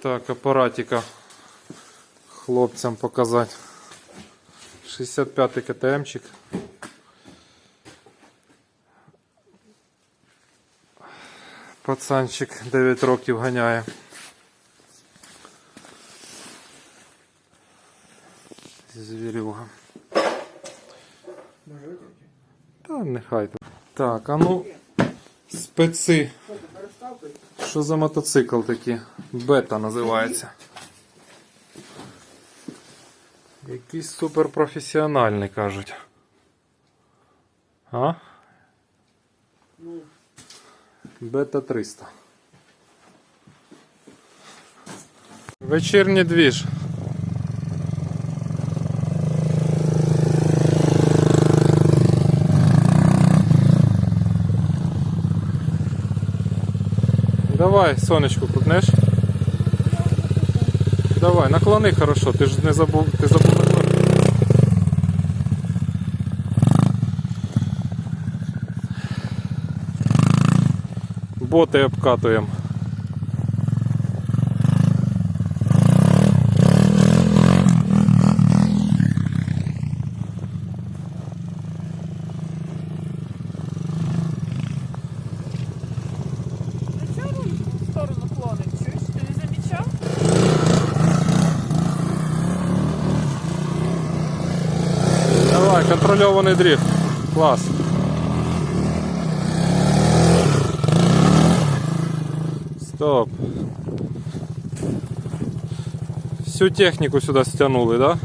Так, апаратика хлопцям показати. 65-й КТМчик. Пацанчик 9 років ганяє. Звірюга. Та нехай. Так, а ну специ. Що за мотоцикл такий? Бета називається. Якийсь суперпрофесіональний, кажуть. А? Бета 300. Вечірній двіж. Давай, сонечку крутнеш. Давай, наклони хорошо, ти ж не забув, ти забув. Боти обкатуємо. Контрольований дрифт. Клас. Стоп. Всю технику сюда стянули, да?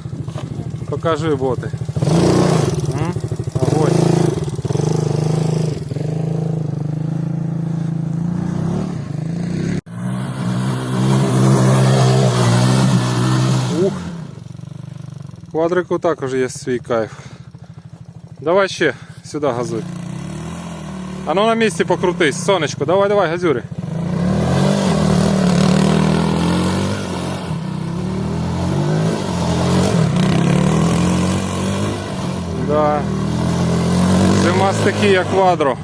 Покажи боти. М? Огонь. Ух. Квадрику також є свій кайф. Давай ще сюди газуй. А ну на місці покрутись, сонечко, давай, давай, газюри. Да. Зима стихія квадро.